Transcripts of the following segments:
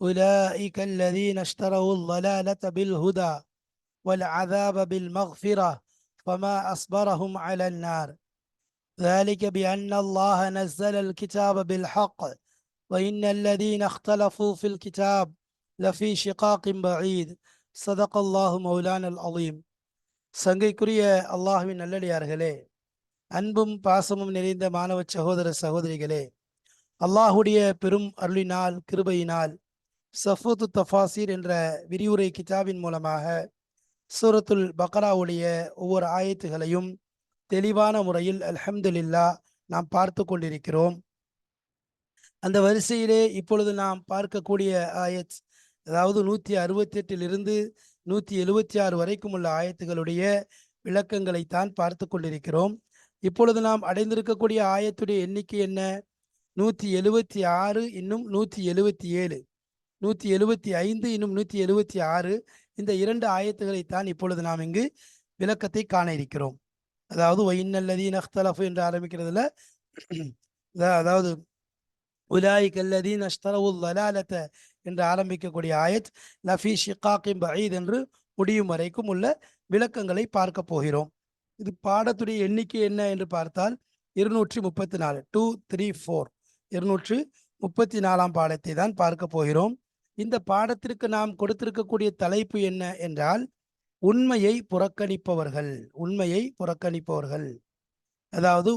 أولئك الذين اشتروا الضلالة بالهدى والعذاب بالمغفرة فما أصبرهم على النار ذلك بأن الله نزل الكتاب بالحق وإن الذين اختلفوا في الكتاب لفي شقاق بعيد صدق الله مولانا العظيم சங்கைக்குரிய அல்லாஹுவின் நல்லடியார்களே அன்பும் பாசமும் நிறைந்த மாணவ சகோதர சகோதரிகளே அல்லாஹுடைய பெரும் அருளினால் கிருபையினால் சஃபூத்து தஃபாசீர் என்ற விரிவுரை கிதாபின் மூலமாக சூரத்துல் பக்ராவுடைய ஒவ்வொரு ஆயத்துகளையும் தெளிவான முறையில் அல்ஹம்துலில்லா நாம் பார்த்து கொண்டிருக்கிறோம். அந்த வரிசையிலே இப்பொழுது நாம் பார்க்கக்கூடிய ஆயத் அதாவது நூற்றி அறுபத்தி எட்டிலிருந்து நூற்றி எழுபத்தி ஆறு வரைக்கும் உள்ள ஆயத்துகளுடைய விளக்கங்களைத்தான் பார்த்து கொண்டிருக்கிறோம். இப்பொழுது நாம் அடைந்திருக்கக்கூடிய ஆயத்துடைய எண்ணிக்கை என்ன? நூற்றி எழுபத்தி ஆறு இன்னும் நூற்றி எழுபத்தி ஏழு. நூற்றி எழுபத்தி ஐந்து இன்னும் நூற்றி எழுபத்தி ஆறு இந்த இரண்டு ஆயத்துகளைத்தான் இப்பொழுது நாம் இங்கு விளக்கத்தை காண இருக்கிறோம் அதாவது ஒயின்னல்லதீன் நஹ்தலஃபு என்று ஆரம்பிக்கிறதுல அதாவது உலாய் கல்லதீன் அஷ்தரவுல் லலாலத்த என்று ஆரம்பிக்கக்கூடிய ஆயத் லஃபி ஷிகாக்கிம் பஈத் என்று முடியும் வரைக்கும் உள்ள விளக்கங்களை பார்க்க போகிறோம். இது பாடத்துடைய எண்ணிக்கை என்ன என்று பார்த்தால் இருநூற்றி முப்பத்தி நாலு டூ த்ரீ ஃபோர் இருநூற்று முப்பத்தி நாலாம் பாடத்தை தான் பார்க்க போகிறோம். இந்த பாடத்திற்கு நாம் கொடுத்திருக்கக்கூடிய தலைப்பு என்ன என்றால் உண்மையை புறக்கணிப்பவர்கள் உண்மையை புறக்கணிப்பவர்கள். அதாவது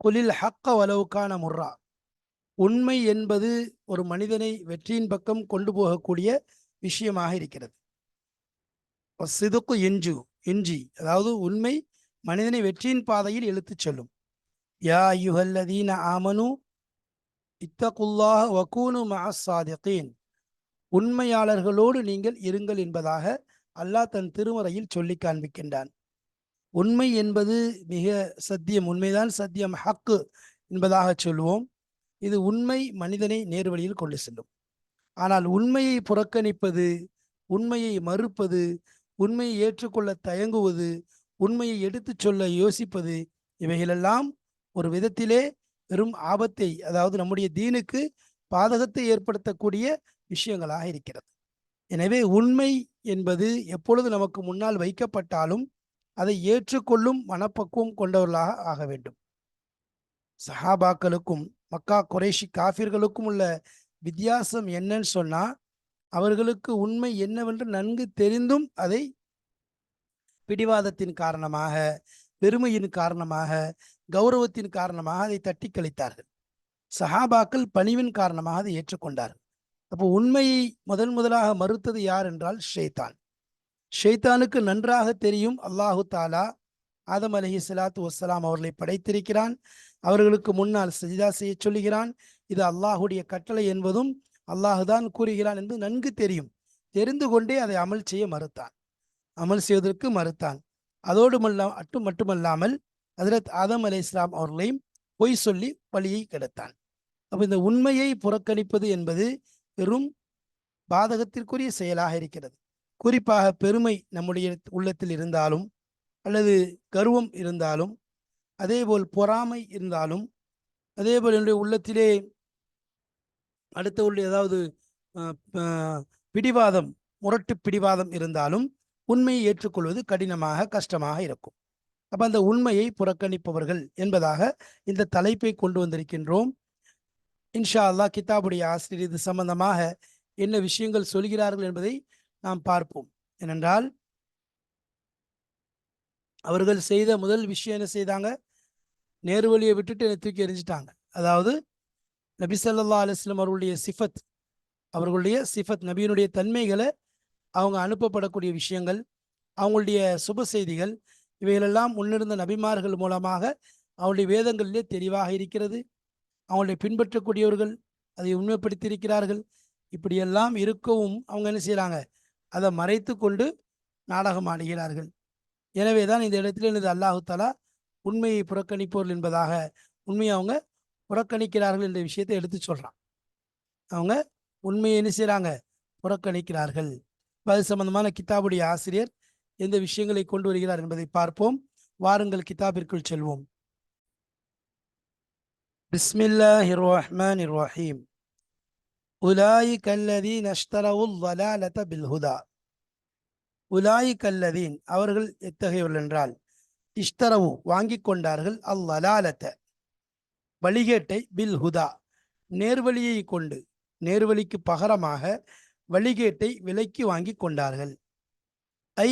குலில் ஹக்க வலவுக்கான முர்ரா. உண்மை என்பது ஒரு மனிதனை வெற்றியின் பக்கம் கொண்டு போகக்கூடிய விஷயமாக இருக்கிறது. சிதுக்கு இஞ்சு இஞ்சி அதாவது உண்மை மனிதனை வெற்றியின் பாதையில் இழுத்துச் செல்லும். யா யுஹல்லதீன ஆமனு இத்தகுல்லாஹ வக்கூனு மஅஸ்ஸாதிகீன். உண்மையாளர்களோடு நீங்கள் இருங்கள் என்பதாக அல்லாஹ் தன் திருமறையில் சொல்லி காண்பிக்கின்றான். உண்மை என்பது மிக சத்தியம் உண்மைதான் சத்தியம் ஹக்கு என்பதாக சொல்லுவோம். இது உண்மை மனிதனை நேர்வழியில் கொண்டு செல்லும். ஆனால் உண்மையை புறக்கணிப்பது உண்மையை மறுப்பது உண்மையை ஏற்றுக்கொள்ள தயங்குவது உண்மையை எடுத்துச் சொல்ல யோசிப்பது இவைகளெல்லாம் ஒரு விதத்திலே பெரும் ஆபத்தை அதாவது நம்முடைய தீனுக்கு பாதகத்தை ஏற்படுத்தக்கூடிய விஷயங்களாக இருக்கிறது. எனவே உண்மை என்பது எப்பொழுது நமக்கு முன்னால் வைக்கப்பட்டாலும் அதை ஏற்றுக்கொள்ளும் மனப்பக்குவம் கொண்டவர்களாக ஆக வேண்டும். சஹாபாக்களுக்கும் மக்கா குறைஷி காஃபிர்களுக்கும் உள்ள வித்தியாசம் என்னன்னு சொன்னா அவர்களுக்கு உண்மை என்னவென்று நன்கு தெரிந்தும் அதை பிடிவாதத்தின் காரணமாக பெருமையின் காரணமாக கௌரவத்தின் காரணமாக அதை தட்டி கழித்தார்கள். சஹாபாக்கள் பணிவின் காரணமாக அதை ஏற்றுக்கொண்டார்கள். அப்போ உண்மையை முதன் முதலாக மறுத்தது யார் என்றால் ஷேத்தான். ஷேத்தானுக்கு நன்றாக தெரியும் அல்லாஹு தாலா ஆதம் அலஹி சலாத்து வசலாம் அவர்களை படைத்திருக்கிறான். அவர்களுக்கு முன்னால் சஜிதா செய்ய சொல்லுகிறான். இது அல்லாஹுடைய கட்டளை என்பதும் அல்லாஹுதான் கூறுகிறான் என்று நன்கு தெரியும். தெரிந்து கொண்டே அதை அமல் செய்ய மறுத்தான். அமல் செய்வதற்கு மறுத்தான். அதோடு மல்ல அட்டு மட்டுமல்லாமல் அதிரத் ஆதம் அலை இஸ்லாம் அவர்களையும் பொய் சொல்லி பழியை கெடுத்தான். அப்போ இந்த உண்மையை புறக்கணிப்பது என்பது பெரும் பாதகத்திற்குரிய செயலாக இருக்கிறது. குறிப்பாக பெருமை நம்முடைய உள்ளத்தில் இருந்தாலும் அல்லது கர்வம் இருந்தாலும் அதேபோல் பொறாமை இருந்தாலும் அதேபோல் என்னுடைய உள்ளத்திலே அடுத்தவருடைய ஏதாவது பிடிவாதம் முரட்டு பிடிவாதம் இருந்தாலும் உண்மையை ஏற்றுக்கொள்வது கடினமாக கஷ்டமாக இருக்கும். அப்ப அந்த உண்மையை புறக்கணிப்பவர்கள் என்பதாக இந்த தலைப்பை கொண்டு வந்திருக்கின்றோம். இன்ஷா அல்லாஹ் கிதாபுடைய ஆசிரியர் இது சம்பந்தமாக என்ன விஷயங்கள் சொல்கிறார்கள் என்பதை நாம் பார்ப்போம். ஏனென்றால் அவர்கள் செய்த முதல் விஷயம் என்ன செய்தாங்க? நேர்வழியை விட்டுட்டு என்னை தூக்கி எறிஞ்சிட்டாங்க. அதாவது நபி ஸல்லல்லாஹு அலைஹி அவர்களுடைய சிஃபத் அவர்களுடைய சிஃபத் நபியினுடைய தன்மைகளை அவங்க அனுப்பப்படக்கூடிய விஷயங்கள் அவங்களுடைய சுப செய்திகள் இவைகளெல்லாம் முன்னிருந்த நபிமார்கள் மூலமாக அவருடைய வேதங்களிலே தெளிவாக இருக்கிறது. அவங்களை பின்பற்றக்கூடியவர்கள் அதை உண்மைப்படுத்தியிருக்கிறார்கள். இப்படியெல்லாம் இருக்கவும் அவங்க என்ன செய்கிறாங்க அதை மறைத்து கொண்டு நாடகம் ஆடுகிறார்கள். எனவே தான் இந்த இடத்துல எனது அல்லாஹு தாலா உண்மையை புறக்கணிப்பவர்கள் என்பதாக உண்மையை அவங்க புறக்கணிக்கிறார்கள் என்ற விஷயத்தை எடுத்து சொல்கிறான் அவங்க உண்மையை என்ன செய்கிறாங்க புறக்கணிக்கிறார்கள். அது சம்பந்தமான கித்தாபுடைய ஆசிரியர் எந்த விஷயங்களை கொண்டு வருகிறார் என்பதை பார்ப்போம். வாருங்கள் கிதாபிற்குள் செல்வோம். பிஸ்மில்லாஹிர் ரஹ்மானிர் ரஹீம் உலாயிக் அல்லதீன் அஷ்தரவுல் வலாலத பில் ஹுதா அவர்கள் எத்தகையவர்கள் என்றால் இஷ்தரவு வாங்கிக் கொண்டார்கள் அல்லலாலத்த வழிகேட்டை பில் ஹுதா நேர்வழியை கொண்டு நேர்வழிக்கு பகரமாக வழிகேட்டை விலைக்கு வாங்கி கொண்டார்கள். ஐ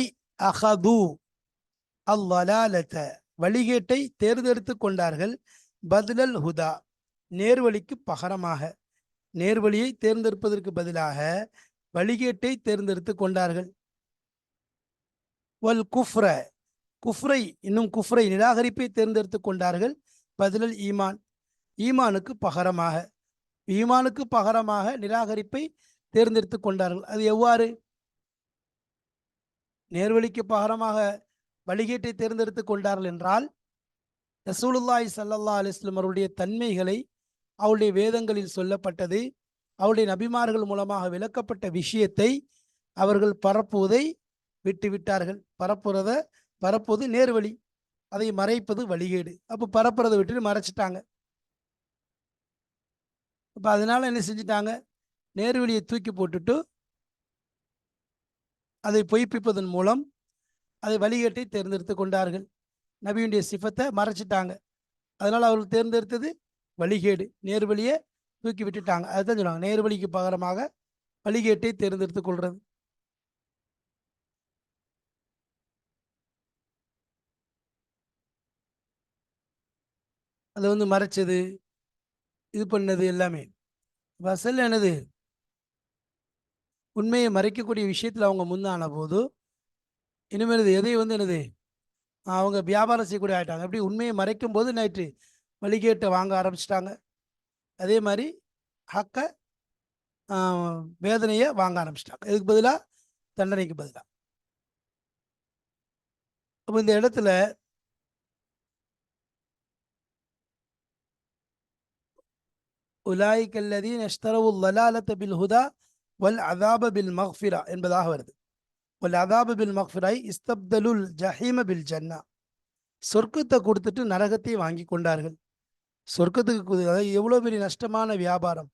அஹது அல் வழிகேட்டை தேர்ந்தெடுத்து கொண்டார்கள் பதிலல் ஹுதா. நேர்வழிக்கு பகரமாக. நேர்வழியை தேர்ந்தெடுப்பதற்கு பதிலாக வழிகேட்டை தேர்ந்தெடுத்து கொண்டார்கள். வல் குஃப்ர. குஃப்ரை இன்னும் குஃப்ரை நிராகரிப்பை தேர்ந்தெடுத்து கொண்டார்கள் பதிலல் ஈமான். ஈமானுக்கு பகரமாக. ஈமானுக்கு பகரமாக நிராகரிப்பை தேர்ந்தெடுத்து கொண்டார்கள். அது எவ்வாறு? நேர்வழிக்கு பகரமாக வழிகேட்டை தேர்ந்தெடுத்து கொண்டார்கள் என்றால் ரசூலுல்லாய் சல்லல்லா அலிஸ்லம் அவருடைய தன்மைகளை அவருடைய வேதங்களில் சொல்லப்பட்டது அவருடைய நபிமார்கள் மூலமாக விளக்கப்பட்ட விஷயத்தை அவர்கள் பரப்புவதை விட்டு விட்டார்கள் பரப்புறத பரப்புவது நேர்வழி அதை மறைப்பது வழிகேடு. அப்போ பரப்புறதை விட்டுட்டு மறைச்சிட்டாங்க. அப்போ அதனால என்ன செஞ்சிட்டாங்க? நேர்வழியை தூக்கி போட்டுட்டு அதை பொய்ப்பிப்பதன் மூலம் அதை வழிகேட்டை தேர்ந்தெடுத்து கொண்டார்கள். நபியுடைய சிஃபத்தை மறைச்சிட்டாங்க. அதனால் அவர்கள் தேர்ந்தெடுத்தது வழிகேடு நேர்வழியை தூக்கி விட்டுட்டாங்க. அதுதான் சொல்லுவாங்க. நேர்வழிக்கு பகரமாக வழிகேட்டை தேர்ந்தெடுத்து கொள்வது அதை வந்து மறைச்சது இது பண்ணது எல்லாமே. வசல் எனது உண்மையை மறைக்கக்கூடிய விஷயத்தில் அவங்க முன்னான போது இனிமேல் இது எதை வந்து என்னது அவங்க வியாபாரம் செய்யக்கூடிய ஆகிட்டாங்க எப்படி உண்மையை மறைக்கும் போது நைட்டு வழிகேட்டை வாங்க ஆரம்பிச்சிட்டாங்க. அதே மாதிரி ஹக்க வேதனையை வாங்க ஆரம்பிச்சிட்டாங்க. இதுக்கு பதிலாக தண்டனைக்கு பதிலாக அப்போ இந்த இடத்துல உலாய்க் அல்லதீன் அஷ்தரவு லலாலத்த பில் ஹுதா வல் அதாப பில் மஹ்ஃபிரா என்பதாக வருது. வல் அதாப பில் மக்ஃபிராய் இஸ்தப்தலுல் ஜஹீம பில் ஜன்னா சொர்க்கத்தை கொடுத்துட்டு நரகத்தை வாங்கி கொண்டார்கள். சொர்க்கத்துக்கு அதாவது எவ்வளோ பெரிய நஷ்டமான வியாபாரம்.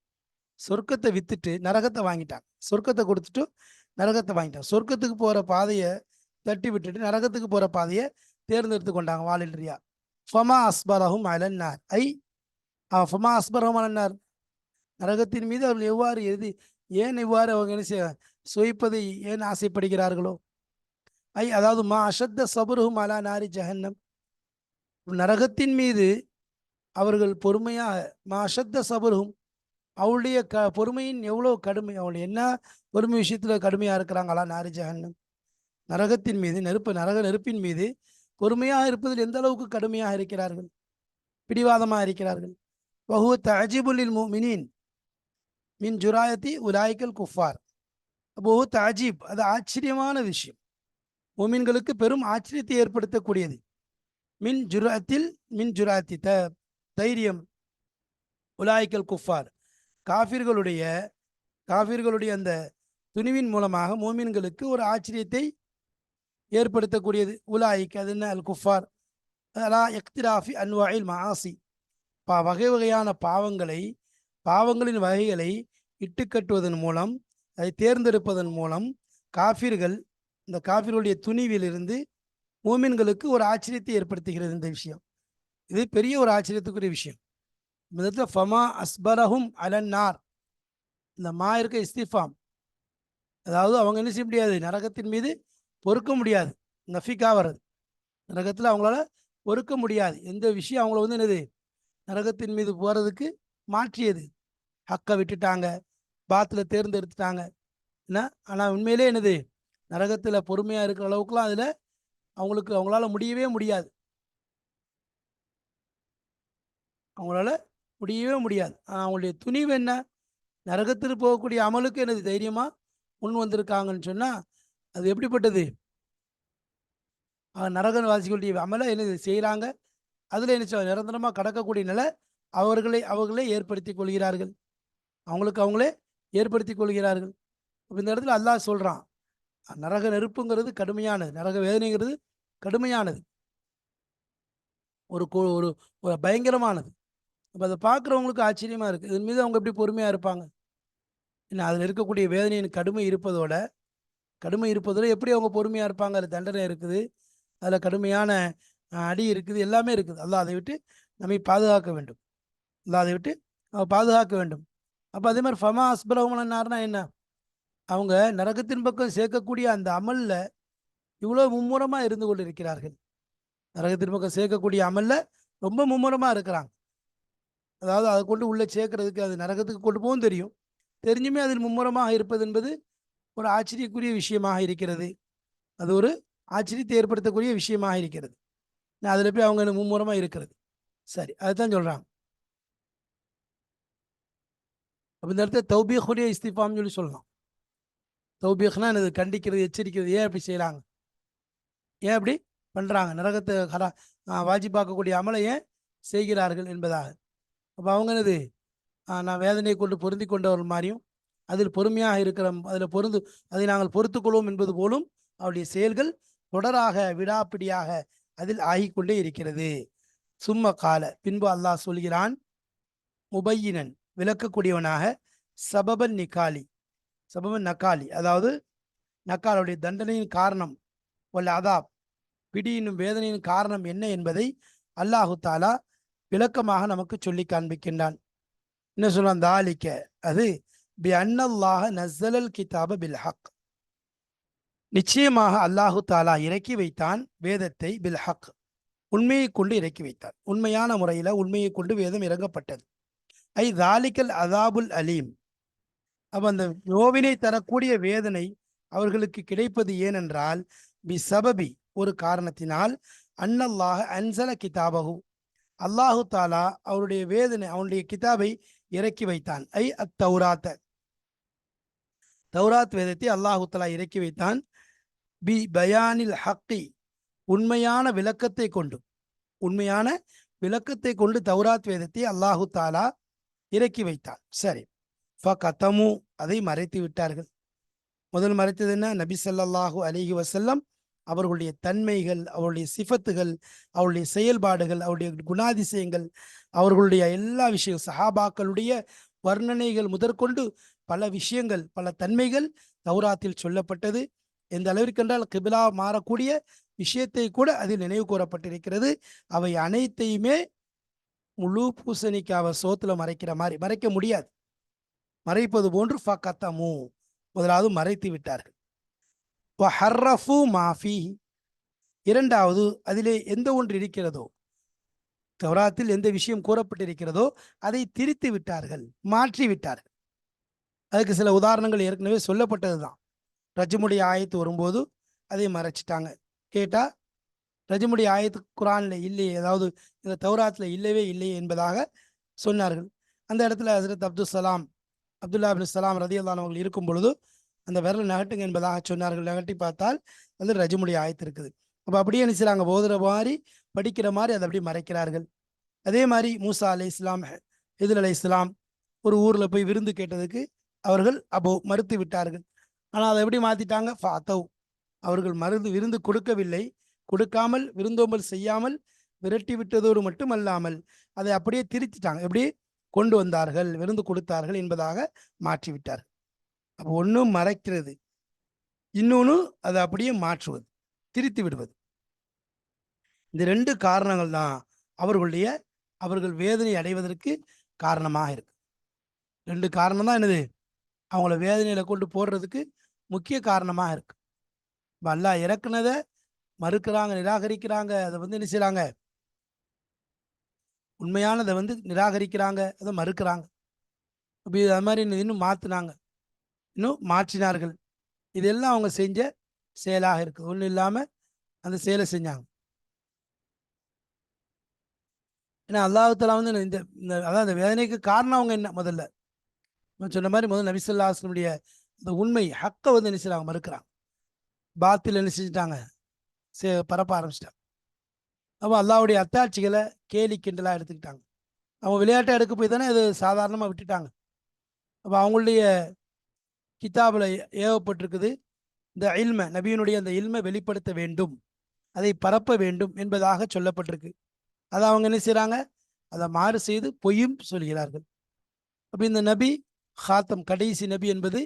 சொர்க்கத்தை வித்துட்டு நரகத்தை வாங்கிட்டாங்க. சொர்க்கத்தை கொடுத்துட்டு நரகத்தை வாங்கிட்டாங்க. சொர்க்கத்துக்கு போகிற பாதையை தட்டி விட்டுட்டு நரகத்துக்கு போகிற பாதையை தேர்ந்தெடுத்து கொண்டாங்க வாலில்ரியா ஃபமா அஸ்பரஹும் அலன்னார் ஐ ஃபமா அஸ்பரஹும் அலன்னார் நரகத்தின் மீது அவர்கள் எவ்வாறு எழுதி ஏன் இவ்வாறு அவங்க என்ன செய்ய சுவைப்பதை ஏன் ஆசைப்படுகிறார்களோ? ஐ அதாவது மா அசத்த சபருஹும் அலா நாரி ஜஹன்னம். நரகத்தின் மீது அவர்கள் பொறுமையாக மா அசத்த சபருஹும் அவளுடைய க பொறுமையின் எவ்வளோ கடுமை அவள் என்ன பொறுமை விஷயத்தில் கடுமையாக இருக்கிறாங்களா நாரி ஜஹன்னம். நரகத்தின் மீது நெருப்பு நரக நெருப்பின் மீது பொறுமையாக இருப்பதில் எந்த அளவுக்கு கடுமையாக இருக்கிறார்கள்? பிடிவாதமாக இருக்கிறார்கள். வஹுவ தஜிபுல்லில் மினின் மின் ஜுராயத்தி உலாய்க்கல் குஃபார் அப்போ தாஜீப் அது ஆச்சரியமான விஷயம் மோமின்களுக்கு பெரும் ஆச்சரியத்தை ஏற்படுத்தக்கூடியது மின் ஜுராத்தில் மின் ஜுராத்தி த தைரியம் உலாய்க்கல் குஃபார் காஃபிர்களுடைய காஃபிர்களுடைய அந்த துணிவின் மூலமாக மோமின்களுக்கு ஒரு ஆச்சரியத்தை ஏற்படுத்தக்கூடியது உலாய்க் அது என்ன அல் குஃபார் அலா எக்திராஃபி அன்வாயில் மாசி பா வகை வகையான பாவங்களை பாவங்களின் வகைகளை இட்டுக்கட்டுவதன் மூலம் அதை தேர்ந்தெடுப்பதன் மூலம் காஃபிர்கள் இந்த காஃபிர்களுடைய துணிவிலிருந்து மூமின்களுக்கு ஒரு ஆச்சரியத்தை ஏற்படுத்துகிறது இந்த விஷயம். இது பெரிய ஒரு ஆச்சரியத்துக்குரிய விஷயம். இந்த ஃபமா அஸ்பரஹும் அலன்னார். இந்த மா இருக்க இஸ்திஃபாம். அதாவது அவங்க என்ன செய்ய முடியாது? நரகத்தின் மீது பொறுக்க முடியாது. நஃபிக்காக வர்றது. நரகத்தில் அவங்களால பொறுக்க முடியாது. எந்த விஷயம்? அவங்கள வந்து என்னது? நரகத்தின் மீது போகிறதுக்கு மாற்றியது. ஹக்கை விட்டுட்டாங்க. பாத்தில் தேர்ந்தெடுத்துட்டாங்க. என்ன? ஆனால் உண்மையிலே என்னது? நரகத்தில் பொறுமையாக இருக்கிற அளவுக்குலாம் அதில் அவங்களுக்கு அவங்களால முடியவே முடியாது. அவங்களால முடியவே முடியாது. ஆனால் அவங்களுடைய துணிவு என்ன? நரகத்தில் போகக்கூடிய அமலுக்கு எனது தைரியமாக முன் வந்திருக்காங்கன்னு சொன்னால் அது எப்படிப்பட்டது? அஹ் நரகவாசிகளுடைய அமலை என்னது? செய்கிறாங்க அதில் என்ன நிரந்தரமாக கடக்கக்கூடிய நிலை அவர்களை அவர்களே ஏற்படுத்தி கொள்கிறார்கள். அவங்களுக்கு அவங்களே ஏற்படுத்தி கொள்கிறார்கள். இந்த இடத்துல அல்லாஹ் சொல்கிறான் நரக நெருப்புங்கிறது கடுமையானது நரக வேதனைங்கிறது கடுமையானது. ஒரு ஒரு ஒரு பயங்கரமானது. அப்போ அதை பார்க்குறவங்களுக்கு ஆச்சரியமாக இருக்குது இதன் மீது அவங்க எப்படி பொறுமையாக இருப்பாங்க? என்ன அதில் இருக்கக்கூடிய வேதனையின் கடுமை இருப்பதோட கடுமை இருப்பதோட எப்படி அவங்க பொறுமையாக இருப்பாங்க? அதில் தண்டனை இருக்குது. அதில் கடுமையான அடி இருக்குது. எல்லாமே இருக்குது. அல்லாஹ் அதை விட்டு நம்மை பாதுகாக்க வேண்டும். அதை விட்டு நம்ம பாதுகாக்க வேண்டும். அப்போ அதே மாதிரி ஃபமா அஸ்பரவமனார்னா என்ன? அவங்க நரகத்தின் பக்கம் சேர்க்கக்கூடிய அந்த அமலில் இவ்வளோ மும்முரமாக இருந்து கொண்டு இருக்கிறார்கள் நரகத்தின் பக்கம் சேர்க்கக்கூடிய அமலில் ரொம்ப மும்முரமாக இருக்கிறாங்க. அதாவது அதை கொண்டு உள்ளே சேர்க்கறதுக்கு அது நரகத்துக்கு கொண்டு போகவும் தெரியும். தெரிஞ்சுமே அதில் மும்முரமாக இருப்பது என்பது ஒரு ஆச்சரியக்குரிய விஷயமாக இருக்கிறது. அது ஒரு ஆச்சரியத்தை ஏற்படுத்தக்கூடிய விஷயமாக இருக்கிறது. நான் அதில் போய் அவங்க மும்முரமாக இருக்கிறது. சரி அதுதான் சொல்கிறாங்க அப்போ இந்த இடத்துல தௌபீஹுடைய இஸ்திஃபாம்னு சொல்லி சொல்லலாம். தௌபீஹ்னா என்னது? கண்டிக்கிறது எச்சரிக்கிறது. ஏன் அப்படி செய்கிறாங்க ஏன் அப்படி பண்ணுறாங்க நரகத்தை ஹரா வாஜிபாக்கக்கூடிய அமலை ஏன் செய்கிறார்கள் என்பதாக. அப்போ அவங்க என்னது? நான் வேதனையை கொண்டு பொருந்தி கொண்டவர்கள் மாதிரியும் அதில் பொறுமையாக இருக்கிற அதில் பொருந்து அதை நாங்கள் பொறுத்துக்கொள்வோம் என்பது போலும் அவருடைய செயல்கள் தொடராக விடாப்பிடியாக அதில் ஆகிக்கொண்டே இருக்கிறது. சும்ம கால. பின்பு அல்லாஹ் சொல்கிறான் முபையினன் விளக்கக்கூடியவனாக சபபன் நிகாலி சபபன் நக்காலி அதாவது நக்காலுடைய தண்டனையின் காரணம் வல்ல அதாப் பிடியினும் வேதனையின் காரணம் என்ன என்பதை அல்லாஹு தாலா விளக்கமாக நமக்கு சொல்லி காண்பிக்கின்றான். என்ன சொல்றான்? தாலிக்க. அது பி அன்னல்லாஹ நஸ்ஸலல் கிதாப பில் ஹக். நிச்சயமாக அல்லாஹு தாலா இறக்கி வைத்தான் வேதத்தை பில் ஹக். உண்மையை கொண்டு இறக்கி வைத்தான். உண்மையான முறையில் உண்மையை கொண்டு வேதம் இறங்கப்பட்டது. ஐ தாலிக்கல் அதாபுல் அலீம். அப்போ அந்த நோவினை தரக்கூடிய வேதனை அவர்களுக்கு கிடைப்பது ஏனென்றால் பி சபபி ஒரு காரணத்தினால் அன்னல்லாஹ அன்சல கிதாபகு அல்லாஹு தாலா அவருடைய வேதனை அவனுடைய கிதாபை இறக்கி வைத்தான். ஐ அத் தௌராத்த. தௌராத் வேதத்தை அல்லாஹு தாலா இறக்கி வைத்தான். பி பயானில் ஹக்கி உண்மையான விளக்கத்தை கொண்டு. உண்மையான விளக்கத்தை கொண்டு தௌராத் வேதத்தை அல்லாஹு தாலா இறக்கி வைத்தான் சரி. ஃபகதமு அதை மறைத்து விட்டார்கள். முதல் மறைத்தது என்ன? நபி சல்லாஹூ அலிஹி வசல்லம் அவர்களுடைய தன்மைகள் அவருடைய சிஃபத்துகள் அவருடைய செயல்பாடுகள் அவருடைய குணாதிசயங்கள் அவர்களுடைய எல்லா விஷயம் சஹாபாக்களுடைய வர்ணனைகள் முதற்கொண்டு பல விஷயங்கள் பல தன்மைகள் தௌராத்தில் சொல்லப்பட்டது. எந்த அளவிற்கென்றால் கிபிலா மாறக்கூடிய விஷயத்தை கூட அதில் நினைவு கூறப்பட்டிருக்கிறது. அவை அனைத்தையுமே முழு பூசணிக்காவை சோத்துல மறைக்கிற மாதிரி மறைக்க முடியாது. மறைப்பது போன்று ஃபக்கத்தமு முதலாவது மறைத்து விட்டார்கள். ஹர்ரஃபு மாஃபி இரண்டாவது அதிலே எந்த ஒன்று இருக்கிறதோ தௌராத்தில் எந்த விஷயம் கூறப்பட்டிருக்கிறதோ அதை திரித்து விட்டார்கள் மாற்றி விட்டார்கள். அதுக்கு சில உதாரணங்கள் ஏற்கனவே சொல்லப்பட்டதுதான். ரஜமுடைய ஆயத்து வரும்போது அதை மறைச்சிட்டாங்க. கேட்டால் ரஜிமுடி ஆயத்து குரானில் இல்லையே அதாவது இந்த தௌராத்தில் இல்லவே இல்லையே என்பதாக சொன்னார்கள். அந்த இடத்துல ஹசரத் அப்துல் சலாம் அப்துல்லா அபின் சலாம் ரதி அவர்கள் இருக்கும் பொழுது அந்த விரல் நகட்டுங்க என்பதாக சொன்னார்கள். நகட்டி பார்த்தால் அது ரஜிமுடி ஆயத்து இருக்குது. அப்போ அப்படியே நினைச்சாங்க போதுற மாதிரி படிக்கிற மாதிரி அதை அப்படியே மறைக்கிறார்கள். அதே மாதிரி மூசா அலை இஸ்லாம் இதில் அலை இஸ்லாம் ஒரு ஊரில் போய் விருந்து கேட்டதுக்கு அவர்கள் அப்போ மறுத்து விட்டார்கள். ஆனால் அதை எப்படி மாற்றிட்டாங்க ஃபாத்தவ் அவர்கள் மருந்து விருந்து கொடுக்கவில்லை. கொடுக்காமல் விருந்தோம்பல் செய்யாமல் விரட்டி விட்டதோடு மட்டுமல்லாமல் அதை அப்படியே திரித்துட்டாங்க. எப்படி? கொண்டு வந்தார்கள் விருந்து கொடுத்தார்கள் என்பதாக மாற்றிவிட்டார் அப்போ ஒன்றும் மறைக்கிறது இன்னொன்று அதை அப்படியே மாற்றுவது திரித்து விடுவது. இந்த ரெண்டு காரணங்கள் தான் அவர்களுடைய அவர்கள் வேதனை அடைவதற்கு காரணமாக இருக்கு. ரெண்டு காரணம் தான் என்னது? அவங்கள வேதனையில கொண்டு போடுறதுக்கு முக்கிய காரணமாக இருக்கு. இப்போ அல்லா இறக்குனதை மறுக்கிறாங்க நிராகரிக்கிறாங்க அதை வந்து என்ன செய்யறாங்க உண்மையானதை வந்து நிராகரிக்கிறாங்க அதை மறுக்கிறாங்க. அப்படி அது மாதிரி இன்னும் இன்னும் இன்னும் மாற்றினார்கள். இதெல்லாம் அவங்க செஞ்ச செயலாக இருக்கு. ஒன்றும் இல்லாமல் அந்த செயலை செஞ்சாங்க. ஏன்னா அல்லாஹால வந்து இந்த அதான் அந்த வேதனைக்கு காரணம் அவங்க என்ன முதல்ல? சொன்ன மாதிரி முதல் நபிசல்லாஸ்லமுடைய இந்த உண்மை ஹக்கை வந்து என்ன செய்கிறாங்க மறுக்கிறாங்க. பாத்தில் என்ன செஞ்சுட்டாங்க? பரப்ப ஆரம்பிச்சிட்டாங்க அப்போ அல்லாவுடைய அத்தாட்சிகளை கேலி கிண்டலாக எடுத்துக்கிட்டாங்க. அவங்க விளையாட்டை எடுக்க போய் தானே அது சாதாரணமாக விட்டுட்டாங்க. அப்போ அவங்களுடைய கிதாபில் ஏவப்பட்டிருக்குது இந்த இல்மை நபியினுடைய அந்த இல்மை வெளிப்படுத்த வேண்டும் அதை பரப்ப வேண்டும் என்பதாக சொல்லப்பட்டிருக்கு. அதை அவங்க என்ன செய்கிறாங்க அதை மாறு செய்து பொய்யும் சொல்கிறார்கள். அப்போ இந்த நபி ஹாத்தம் கடைசி நபி என்பது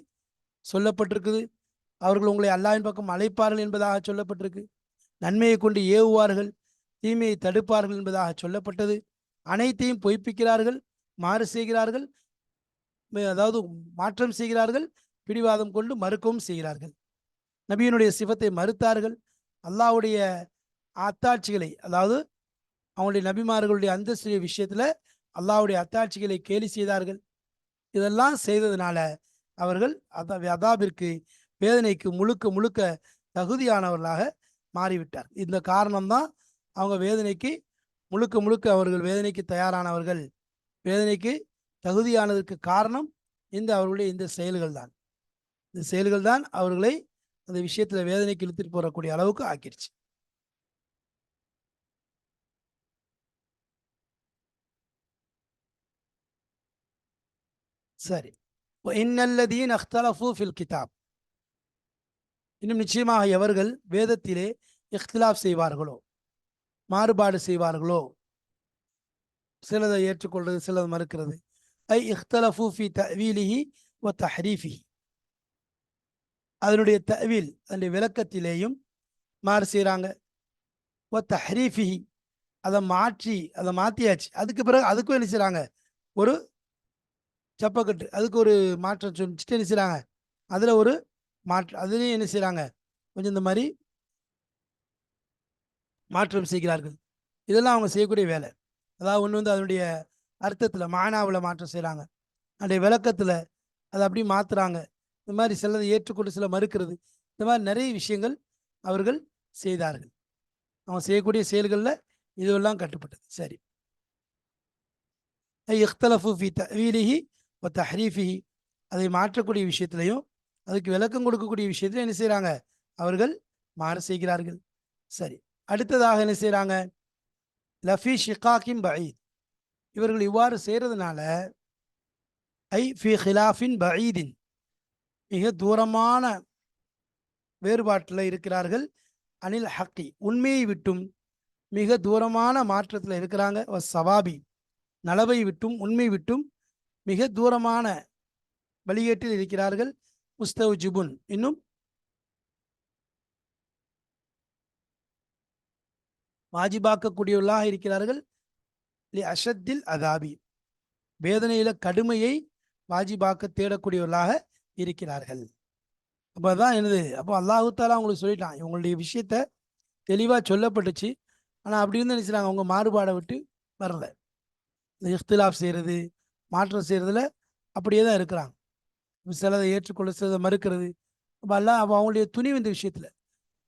சொல்லப்பட்டிருக்குது. அவர்கள் உங்களை அல்லாவின் பக்கம் அழைப்பார்கள் என்பதாக சொல்லப்பட்டிருக்கு. நன்மையை கொண்டு ஏவுவார்கள் தீமையை தடுப்பார்கள் என்பதாக சொல்லப்பட்டது. அனைத்தையும் பொய்ப்பிக்கிறார்கள் மாறு செய்கிறார்கள் அதாவது மாற்றம் செய்கிறார்கள் பிடிவாதம் கொண்டு மறுக்கவும் செய்கிறார்கள். நபியினுடைய சிவத்தை மறுத்தார்கள். அல்லாவுடைய அத்தாட்சிகளை அதாவது அவங்களுடைய நபிமார்களுடைய அந்தஸ்துடைய விஷயத்தில் அல்லாவுடைய அத்தாட்சிகளை கேலி செய்தார்கள். இதெல்லாம் செய்ததுனால அவர்கள் அதா அதாபிற்கு வேதனைக்கு முழுக்க முழுக்க தகுதியானவர்களாக மாறிவிட்டார். இந்த காரணம்தான் அவங்க வேதனைக்கு முழுக்க முழுக்க அவர்கள் வேதனைக்கு தயாரானவர்கள். வேதனைக்கு தகுதியானதற்கு காரணம் இந்த அவர்களுடைய இந்த செயல்கள் தான் இந்த செயல்கள் தான் அவர்களை அந்த விஷயத்தில் வேதனைக்கு இழுத்துட்டு போகக்கூடிய அளவுக்கு ஆக்கிடுச்சு. சரி. இன்னல்லதீன் அख्तலஃபு ஃபில் கிதாப். இன்னும் நிச்சயமாக எவர்கள் வேதத்திலே இஃப்திலாப் செய்வார்களோ மாறுபாடு செய்வார்களோ சிலதை ஏற்றுக்கொள்வது சிலது மறுக்கிறது. ஐ இஃப்தலஃபு ஃபி தவீலிஹி ஒ தஹரீஃபிஹி. அதனுடைய தவில் அதனுடைய விளக்கத்திலேயும் மாறு செய்கிறாங்க ஒ தஹரீஃபிஹி அதை மாற்றி அதை மாற்றியாச்சு அதுக்கு பிறகு அதுக்கும் என்ன செய்கிறாங்க ஒரு செப்பக்கட்டு அதுக்கு ஒரு மாற்றம் சொல்லிச்சுட்டு என்ன செய்கிறாங்க அதில் ஒரு மாற்று அதுலேயும் என்ன செய்கிறாங்க கொஞ்சம் இந்த மாதிரி மாற்றம் செய்கிறார்கள். இதெல்லாம் அவங்க செய்யக்கூடிய வேலை. அதாவது ஒன்று வந்து அதனுடைய அர்த்தத்தில் மானாவில் மாற்றம் செய்கிறாங்க அதனுடைய விளக்கத்தில் அதை அப்படியே மாற்றுறாங்க இந்த மாதிரி சிலதை ஏற்றுக்கொண்டு சில மறுக்கிறது. இந்த மாதிரி நிறைய விஷயங்கள் அவர்கள் செய்தார்கள். அவங்க செய்யக்கூடிய செயல்களில் இதுவெல்லாம் கட்டுப்பட்டது. சரி. இख्तலஃபு ஃபி தவீலிஹி ஒ தஹரீஃபிஹி. அதை மாற்றக்கூடிய விஷயத்திலையும் அதுக்கு விளக்கம் கொடுக்கக்கூடிய விஷயத்தில் என்ன செய்கிறாங்க அவர்கள் மாறு செய்கிறார்கள். சரி. அடுத்ததாக என்ன செய்கிறாங்க லஃபி ஷிகாக்கின் பயீத் இவர்கள் இவ்வாறு செய்கிறதுனால ஐ ஃபி ஹிலாஃபின் பயீதின் மிக தூரமான வேறுபாட்டில் இருக்கிறார்கள். அனில் ஹக்கி. உண்மையை விட்டும் மிக தூரமான மாற்றத்தில் இருக்கிறாங்க. சவாபி. நலவை விட்டும் உண்மை விட்டும் மிக தூரமான வழிகேட்டில் இருக்கிறார்கள். முஸ்தவ் ஜிபுன் இன்னும் வாஜிபாக்கக்கூடியவர்களாக இருக்கிறார்கள் லி அஷத்தில் அதாபி வேதனையில கடுமையை வாஜிபாக்க தேடக்கூடியவர்களாக இருக்கிறார்கள். அப்பதான் என்னது? அப்போ அல்லாஹு தாலா அவங்களுக்கு சொல்லிட்டான். இவங்களுடைய விஷயத்த தெளிவாக சொல்லப்பட்டுச்சு. ஆனால் அப்படி இருந்து நினைச்சாங்க அவங்க மாறுபாடை விட்டு வரல. இந்த இஃப்திலாப் செய்கிறது மாற்றம் செய்கிறதுல அப்படியே தான் இருக்கிறாங்க. சிலதை ஏற்றுக்கொள்ள சிலதை மறுக்கிறது. அப்போ அல்லாஹ் அப்போ அவங்களுடைய துணிவு இந்த விஷயத்துல.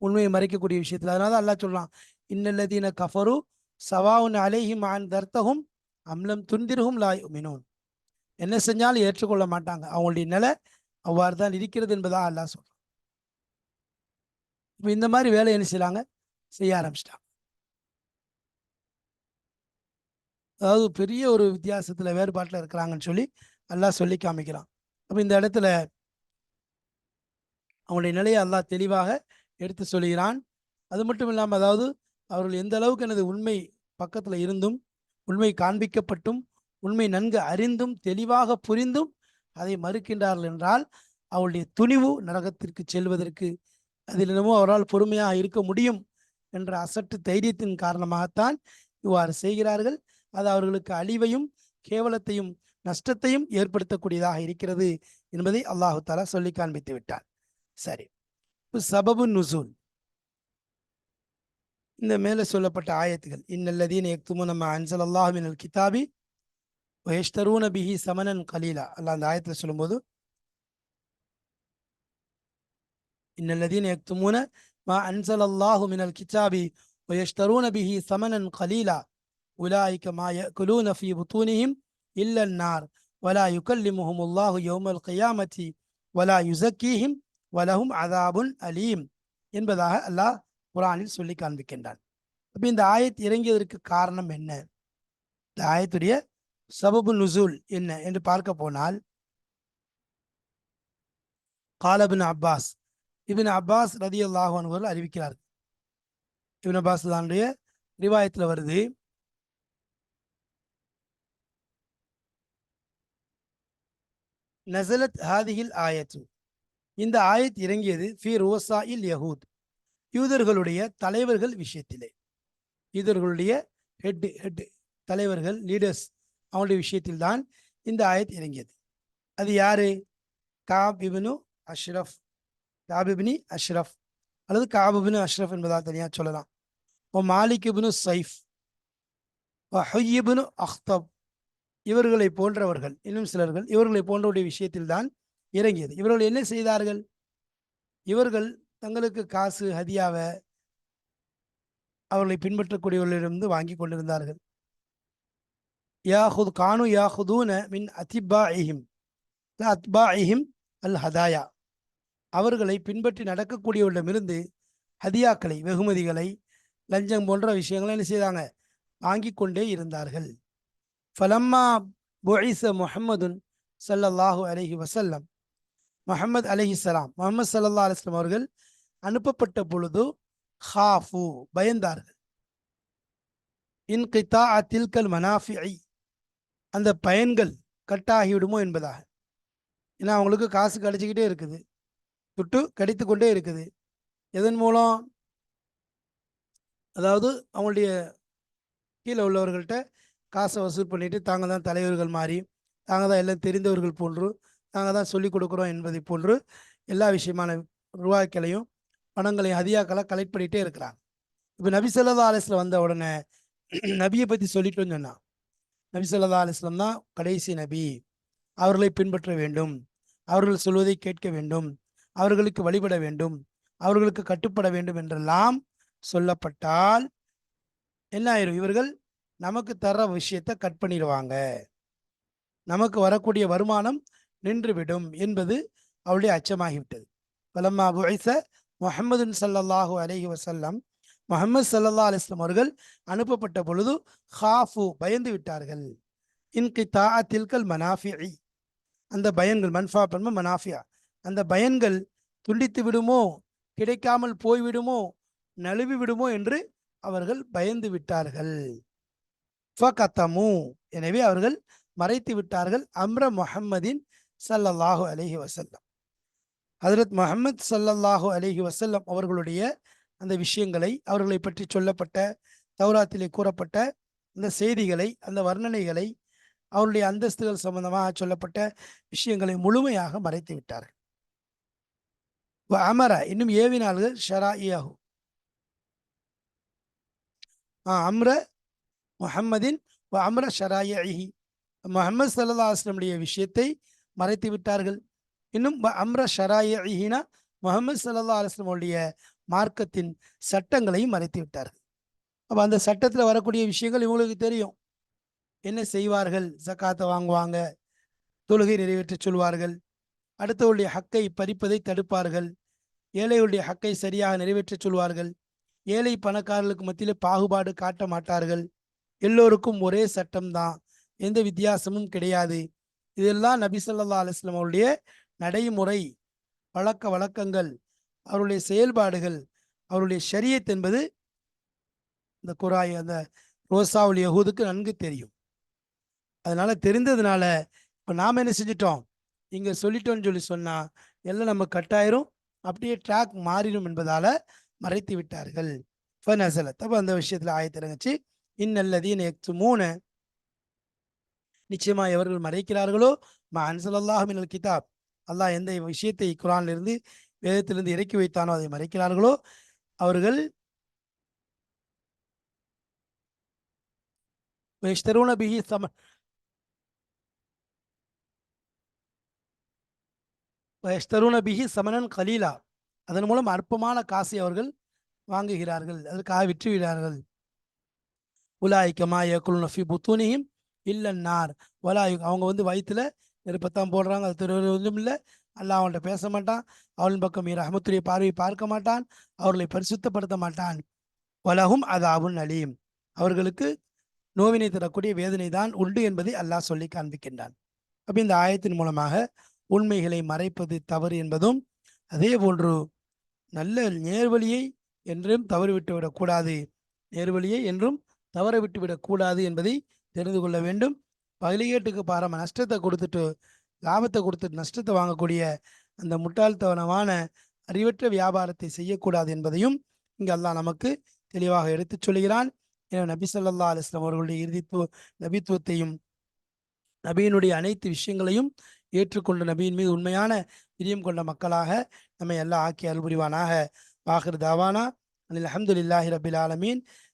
உண்மையை மறைக்கக்கூடிய விஷயத்துல. அதனால தான் அல்லாஹ் சொல்லலாம் இன்னல்லதீன கஃபரு சவாவுன் அலைஹிம் ஆன் தர்த்தகும் அம்லம் துந்திரகும் லாய் மினோன் என்ன செஞ்சாலும் ஏற்றுக்கொள்ள மாட்டாங்க. அவங்களுடைய நிலை அவ்வாறு தான் இருக்கிறது என்பதா அல்லாஹ் சொல்றான். இப்போ இந்த மாதிரி வேலை என்ன செய்யலாங்க செய்ய ஆரம்பிச்சிட்டாங்க. அதாவது பெரிய ஒரு வித்தியாசத்துல வேறுபாட்டில் இருக்கிறாங்கன்னு சொல்லி எல்லாம் சொல்லி காமிக்கிறான். அப்போ இந்த இடத்துல அவங்களுடைய நிலையை அல்லாஹ் தெளிவாக எடுத்து சொல்கிறான். அது மட்டும் இல்லாமல் அதாவது அவர்கள் எந்த அளவுக்கு எனது உண்மை பக்கத்தில் இருந்தும் உண்மை காண்பிக்கப்பட்டும் உண்மை நன்கு அறிந்தும் தெளிவாக புரிந்தும் அதை மறுக்கின்றார்கள் என்றால் அவளுடைய துணிவு நரகத்திற்கு செல்வதற்கு அதில் என்னமோ அவரால் பொறுமையாக இருக்க முடியும் என்ற அசட்டு தைரியத்தின் காரணமாகத்தான் இவ்வாறு செய்கிறார்கள். அது அவர்களுக்கு அழிவையும் கேவலத்தையும் நஷ்டத்தையும் ஏற்படுத்தக்கூடியதாக இருக்கிறது என்பதை அல்லாஹு தாலா சொல்லி காண்பித்து விட்டார் சரி. சபபு நுசூல். இந்த மேலே சொல்லப்பட்ட ஆயத்துகள். இன்னல்லதீன் எக்துமு நம்ம அன்சல் அல்லாஹின் அல் கிதாபி வயஷ்தரூன பிஹி சமனன் கலீலா. அல்ல அந்த ஆயத்தில் சொல்லும்போது இன்னல்லதீன் எக்துமுன மா அன்சல் அல்லாஹு மினல் கிதாபி வயஷ்தரூன பிஹி சமனன் கலீலா. உலாய்க்க மா யக்குலூன ஃபீ புத்தூனிஹிம் இல்லன்னார். வலா யுகல்லிமுஹும் அல்லாஹு யோமல் கயாமத்தி வலா யுசக்கீஹிம் வலஹும் அதாபுன் அலீம் என்பதாக அல்லாஹ் குரானில் சொல்லி காண்பிக்கின்றான். அப்ப இந்த ஆயத் இறங்கியதற்கு காரணம் என்ன? இந்த ஆயத்துடைய சபபு நுசூல் என்ன என்று பார்க்க போனால் காலபின் அப்பாஸ் இபின் அப்பாஸ் ரதி அல்லாஹர்கள் அறிவிக்கிறார் இபின் அப்பாஸ் தானுடைய ரிவாயத்தில் வருது நசலத் ஹாதிஹில் ஆயத்து. இந்த ஆயத் இறங்கியது ஃபி ரோசா இல் யஹூத். யூதர்களுடைய தலைவர்கள் விஷயத்திலே. யூதர்களுடைய ஹெட் ஹெட் தலைவர்கள் லீடர்ஸ் அவனுடைய விஷயத்தில் தான் இந்த ஆயத் இறங்கியது. அது யாரு? காபிபினு அஷ்ரஃப். காபிபினி அஷ்ரஃப். அல்லது காபிபினு அஷ்ரஃப் என்பதாக தனியாக சொல்லலாம். ஓ மாலிக் இபினு சைஃப். ஓ ஹொய்யிபினு அஹ்தப். இவர்களை போன்றவர்கள் இன்னும் சிலர்கள் இவர்களை போன்றவருடைய விஷயத்தில்தான் இறங்கியது. இவர்கள் என்ன செய்தார்கள்? இவர்கள் தங்களுக்கு காசு ஹதியாவை அவர்களை பின்பற்றக்கூடியவர்களிடமிருந்து வாங்கி கொண்டிருந்தார்கள். யாஹுத் கானு யாஹுதூன மின் அதிபாஹிம் அத்பாஹிம் அல் ஹதாயா. அவர்களை பின்பற்றி நடக்கக்கூடியவர்களிடமிருந்து ஹதியாக்களை வெகுமதிகளை லஞ்சம் போன்ற விஷயங்களை என்ன செய்தாங்க? வாங்கி கொண்டே இருந்தார்கள். ஃபலம்மா புஇச முஹம்மதுன் சல்லல்லாஹு அலஹி வசல்லம் முஹம்மது அலைஹிஸ்ஸலாம் முகமது சல்லா அலிஸ்லாம் அவர்கள் அனுப்பப்பட்ட பொழுது ஹாஃபு பயந்தார்கள். இன் கித்தா தில்கல் ஐ அந்த பயன்கள் கட்டாகிவிடுமோ என்பதாக. ஏன்னா அவங்களுக்கு காசு கிடைச்சிக்கிட்டே இருக்குது. துட்டு கிடைத்து கொண்டே இருக்குது. எதன் மூலம்? அதாவது அவங்களுடைய கீழே உள்ளவர்கள்ட்ட காசை வசூல் பண்ணிட்டு தாங்க தான் தலைவர்கள் மாறி தாங்க தான் எல்லாம் தெரிந்தவர்கள் போன்று நாங்கள் தான் சொல்லிக் கொடுக்குறோம் என்பதை போன்று எல்லா விஷயமான ரூபாய்களையும் பணங்களையும் அதிகாக்களாக கலெக்ட் பண்ணிகிட்டே இருக்கிறாங்க. இப்போ நபி சொல்லா அலிஸ்ல வந்த உடனே நபியை பற்றி சொல்லிட்டோன்னு சொன்னான் நபி சொல்லா அலிஸ்லாம் தான் கடைசி நபி. அவர்களை பின்பற்ற வேண்டும். அவர்கள் சொல்வதை கேட்க வேண்டும். அவர்களுக்கு வழிபட வேண்டும். அவர்களுக்கு கட்டுப்பட வேண்டும் என்றெல்லாம் சொல்லப்பட்டால் என்ன ஆயிரும்? இவர்கள் நமக்கு தர்ற விஷயத்தை கட் பண்ணிடுவாங்க. நமக்கு வரக்கூடிய வருமானம் நின்றுவிடும் என்பது அவளுடைய அச்சமாகிவிட்டது. பலம்மா புழைச முகமது சல்லல்லாஹு அலஹி வசல்லம் முகமது சல்லா அலிஸ்லாம் அவர்கள் அனுப்பப்பட்ட பொழுது ஹாஃபு பயந்து விட்டார்கள். இன்கி தா தில்கல் மனாஃபி அந்த பயன்கள் மன்ஃபா பன்ம மனாஃபியா. அந்த பயன்கள் துண்டித்து விடுமோ கிடைக்காமல் போய்விடுமோ நழுவி விடுமோ என்று அவர்கள் பயந்து விட்டார்கள். ஃபகத்தமு. எனவே அவர்கள் மறைத்து விட்டார்கள் அம்ர முஹம்மதின் சல்லல்லாஹு அலஹி வசல்லம் ஹசரத் முஹம்மது சல்லல்லாஹு அலஹி வசல்லம் அவர்களுடைய அந்த விஷயங்களை அவர்களை பற்றி சொல்லப்பட்ட தௌராத்திலே கூறப்பட்ட அந்த செய்திகளை அந்த வர்ணனைகளை அவருடைய அந்தஸ்துகள் சம்பந்தமாக சொல்லப்பட்ட விஷயங்களை முழுமையாக மறைத்து விட்டார்கள். அமர இன்னும் ஏவினார்கள் ஷரா இயாஹு அம்ர முஹம்மதின் அம்ர ஷராயி முகமது சல்லா அஸ்லமுடைய விஷயத்தை மறைத்து விட்டார்கள். இன்னும் அம்ர ஷராயினா முகமது சல்லா அலுவலமுடைய மார்க்கத்தின் சட்டங்களையும் மறைத்து விட்டார்கள். அப்போ அந்த சட்டத்தில் வரக்கூடிய விஷயங்கள் இவங்களுக்கு தெரியும். என்ன செய்வார்கள்? ஜக்காத்தை வாங்குவாங்க. தொழுகை நிறைவேற்ற சொல்வார்கள். அடுத்தவருடைய ஹக்கை பறிப்பதை தடுப்பார்கள். ஏழைகளுடைய ஹக்கை சரியாக நிறைவேற்ற சொல்வார்கள். ஏழை பணக்காரர்களுக்கு மத்தியில் பாகுபாடு காட்ட மாட்டார்கள். எல்லோருக்கும் ஒரே சட்டம்தான். எந்த வித்தியாசமும் கிடையாது. இதெல்லாம் நபி சொல்லா அலுவலம் அவருடைய நடைமுறை. பழக்க வழக்கங்கள் அவருடைய செயல்பாடுகள் அவருடைய ஷரியத் என்பது இந்த குராய் அந்த ரோசாவுல் யகூதுக்கு நன்கு தெரியும். அதனால தெரிந்ததுனால இப்போ நாம் என்ன செஞ்சிட்டோம்? இங்கே சொல்லிட்டோம்னு சொல்லி சொன்னால் எல்லாம் நம்ம கட்டாயிரும். அப்படியே ட்ராக் மாறிடும் என்பதால் மறைத்து விட்டார்கள். ஃபனசலத் அப்போ அந்த விஷயத்தில் ஆயத்திறங்குச்சு இன்னல்லதீன் எக்ஸ் மூணு நிச்சயமா எவர்கள் மறைக்கிறார்களோ மா அன்சலல்லாஹ் மினல் கிதாப். அல்லாஹ் எந்த விஷயத்தை குரானிலிருந்து வேதத்திலிருந்து இறக்கி வைத்தானோ அதை மறைக்கிறார்களோ அவர்கள் பிஹி சம பிஹி சமனன் கலீலா. அதன் மூலம் அற்பமான காசை அவர்கள் வாங்குகிறார்கள். அதற்காக விற்றுவிடார்கள் உலாய்க்கமா ஏக்குல் நஃபி புத்தூனியும் இல்லன்னார் வலாயு அவங்க வந்து வயிற்றுல நெருப்பத்தான் போடுறாங்க அது திருவதும் இல்லை. அல்லாஹ் அவங்கள்ட்ட பேச மாட்டான். அவளின் பக்கம் ரஹமத்துடைய பார்வையை பார்க்க மாட்டான். அவர்களை பரிசுத்தப்படுத்த மாட்டான். வலகும் அதாபுன் அழியும் அவர்களுக்கு நோவினை தரக்கூடிய வேதனை தான் உண்டு என்பதை அல்லாஹ் சொல்லி காண்பிக்கின்றான். அப்போ இந்த ஆயத்தின் மூலமாக உண்மைகளை மறைப்பது தவறு என்பதும் அதே போன்று நல்ல நேர்வழியை என்றும் தவறு விட்டு விடக்கூடாது. நேர்வழியை என்றும் தவற விட்டுவிடக்கூடாது என்பதை தெரிந்து கொள்ள வேண்டும். பகலிகேட்டுக்கு பாராம நஷ்டத்தை கொடுத்துட்டு லாபத்தை கொடுத்துட்டு நஷ்டத்தை வாங்கக்கூடிய அந்த முட்டாள்தவனமான அறிவற்ற வியாபாரத்தை செய்யக்கூடாது என்பதையும் இங்கு அல்லாஹ் நமக்கு தெளிவாக எடுத்துச் சொல்கிறான். எனவே நபி சொல்லா அலைஹி அவர்களுடைய இறுதித்துவ நபித்துவத்தையும் நபியினுடைய அனைத்து விஷயங்களையும் ஏற்றுக்கொண்ட நபியின் மீது உண்மையான பிரியம் கொண்ட மக்களாக நம்மை எல்லாம் ஆக்கி அருள் புரிவானாக தாவானா. அனில் அஹமதுல்லாஹி ரபில் ஆலமீன்.